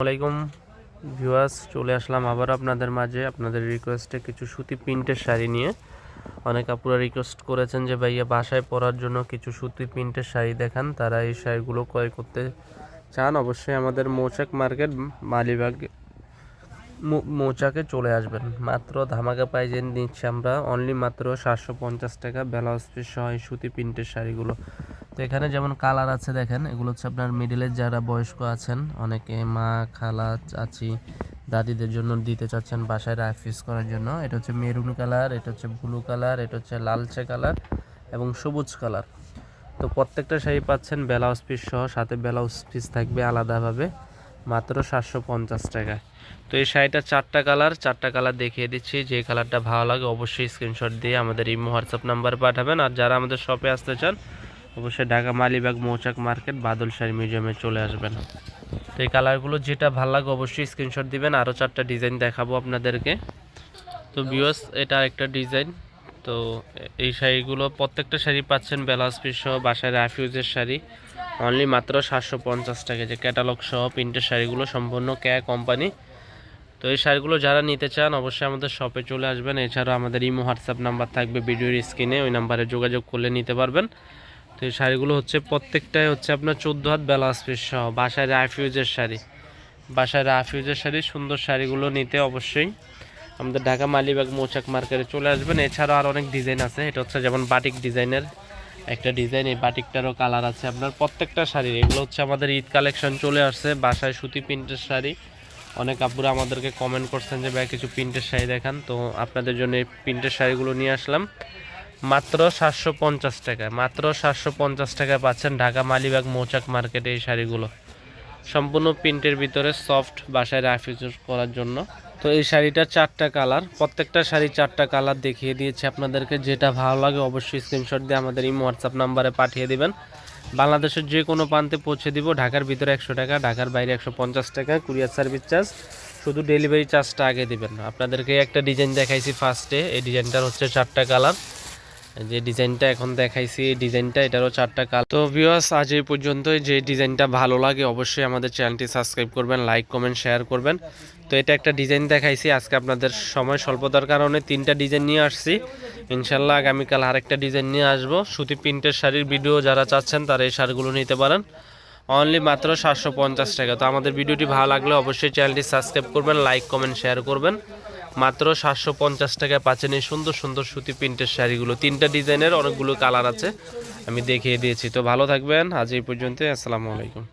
আসসালামাইকুম ভিউয়ার্স, চলে আসলাম আবার আপনাদের মাঝে আপনাদের রিকোয়েস্টে কিছু সুতি প্রিন্টের শাড়ি নিয়ে। অনেক আপুরা রিকোয়েস্ট করেছেন যে, ভাইয়া, বাসায় পরার জন্য কিছু সুতি প্রিন্টের শাড়ি দেখান। তারা এই শাড়িগুলো ক্রয় করতে চান। অবশ্যই আমাদের মৌচাক মার্কেট মালিবাগ মৌচাকে চলে আসবেন। মাত্র ধামাকা প্রাইজে নিচ্ছি আমরা। অনলি মাত্র সাতশো পঞ্চাশ টাকা ব্লাউজ পিস সহ সুতি প্রিন্টের শাড়িগুলো। তো এখানে যেমন কালার আছে দেখেন, এগুলো হচ্ছে আপনার মিডিলের যারা বয়স্ক আছেন, অনেকে মা, খালা, চাচি, দাদিদের জন্য দিতে চাচ্ছেন বাসায় রাফিস করার জন্য। এটা হচ্ছে মেরুন কালার, এটা হচ্ছে ব্লু কালার, এটা হচ্ছে লালচে কালার এবং সবুজ কালার। তো প্রত্যেকটা শাড়ি পাচ্ছেন ব্লাউজ পিস সহ, সাথে ব্লাউজ পিস থাকবে আলাদাভাবে, মাত্র সাতশো পঞ্চাশ টাকায়। তো এই শাড়িটা চারটা কালার চারটা কালার দেখিয়ে দিচ্ছি, যে কালারটা ভালো লাগে অবশ্যই স্ক্রিনশট দিয়ে আমাদের ইমো হোয়াটসঅ্যাপ নাম্বার পাঠাবেন। আর যারা আমাদের শপে আসতে চান অবশ্যই ঢাকা মালিবাগ মৌচাক মার্কেট বাদল শাড়ি মিউজিয়ামে চলে আসবেন। তো এই কালারগুলো যেটা ভালো লাগে অবশ্যই স্ক্রিনশট দিবেন আরও চারটা ডিজাইন দেখাবো আপনাদেরকে। তো বিওস এটা একটা ডিজাইন। তো এই শাড়িগুলো প্রত্যেকটা শাড়ি পাচ্ছেন ব্লাউজ পিস সহ, বাসায় রাফিউজের শাড়ি। অনলি মাত্র সাতশো পঞ্চাশ টাকা যে ক্যাটালগ সহ প্রিন্টের শাড়িগুলো সম্পূর্ণ ক্যা কোম্পানি তো এই শাড়িগুলো যারা নিতে চান, অবশ্যই আমাদের শপে চলে আসবেন। এছাড়াও আমাদের ইমো, হোয়াটসঅ্যাপ নাম্বার থাকবে ভিডিওর স্ক্রিনে ওই নাম্বারে যোগাযোগ করলে নিতে পারবেন। তো এই শাড়িগুলো হচ্ছে প্রত্যেকটাই হচ্ছে আপনার চোদ্দ হাত ব্লাউজ পিস সহ। বাসায় রাফিউজের শাড়ি। বাসায় রাফিউজের শাড়ি, সুন্দর শাড়িগুলো নিতে অবশ্যই। আমাদের ঢাকা মালিবাগ মৌচাক মার্কেটে চলে আসবেন। এছাড়াও আর অনেক ডিজাইন আছে। এটা হচ্ছে যেমন বাটিক ডিজাইনের একটা ডিজাইন এই বাটিকটারও কালার আছে আপনার প্রত্যেকটা শাড়ির। এগুলো হচ্ছে আমাদের ঈদ কালেকশন চলে আসছে। বাসায় সুতি প্রিন্টের শাড়ি। অনেক আপুরা আমাদেরকে কমেন্ট করছেন যে, ভাই, কিছু প্রিন্টের শাড়ি দেখান। তো আপনাদের জন্য এই প্রিন্টের শাড়িগুলো নিয়ে আসলাম। মাত্র সাতশো পঞ্চাশ টাকা, মাত্র সাতশো পঞ্চাশ টাকায় পাচ্ছেন ঢাকা মালিবাগ মৌচাক মার্কেটে এই শাড়িগুলো। সম্পূর্ণ প্রিন্টের ভিতরে সফট বাসায় রাফিউজ করার জন্য। তো এই শাড়িটা চারটা কালার, প্রত্যেকটা শাড়ি চারটা কালার দেখিয়ে দিয়েছি আপনাদেরকে। যেটা ভালো লাগে অবশ্যই স্ক্রিনশট দিয়ে আমাদের এই হোয়াটসঅ্যাপ নাম্বারে পাঠিয়ে দিবেন। বাংলাদেশের যে কোনো প্রান্তে পৌঁছে দিব, ঢাকার ভিতরে একশো টাকা, ঢাকার বাইরে একশো পঞ্চাশ টাকা, কুরিয়ার সার্ভিস চার্জ। শুধু ডেলিভারি চার্জটা আগে দিবেন আপনাদেরকে একটা ডিজাইন দেখাইছি ফার্স্টে এই ডিজাইনটার হচ্ছে চারটা কালার। যে ডিজাইনটা এখন দেখাইছি, এই ডিজাইনটা এটারও চারটা কালার। তো ভিউয়ার্স আজ এই পর্যন্তই। যে ডিজাইনটা ভালো লাগে অবশ্যই আমাদের চ্যানেলটি সাবস্ক্রাইব করবেন, লাইক, কমেন্ট, শেয়ার করবেন। তো এটা একটা ডিজাইন দেখাইছি, আজকে আপনাদের সময় স্বল্পতার কারণে তিনটা ডিজাইন নিয়ে আসছি। ইনশাল্লাহ আগামীকাল আরেকটা ডিজাইন নিয়ে আসব। সুতি প্রিন্টের শাড়ির ভিডিও যারা চাচ্ছেন তারা এই শাড়িগুলো নিতে পারেন। অনলি মাত্র সাতশো পঞ্চাশ টাকা। তো আমাদের ভিডিওটি ভালো লাগলে অবশ্যই চ্যানেলটি সাবস্ক্রাইব করবেন, লাইক, কমেন্ট, শেয়ার করবেন। মাত্র সাতশো পঞ্চাশ টাকায় পাচ্ছেন এই সুন্দর সুন্দর সুতি প্রিন্টের শাড়িগুলো। তিনটা ডিজাইনের অনেকগুলো কালার আছে, আমি দেখিয়ে দিয়েছি। তো ভালো থাকবেন, আজ এই পর্যন্ত আসসালামু আলাইকুম।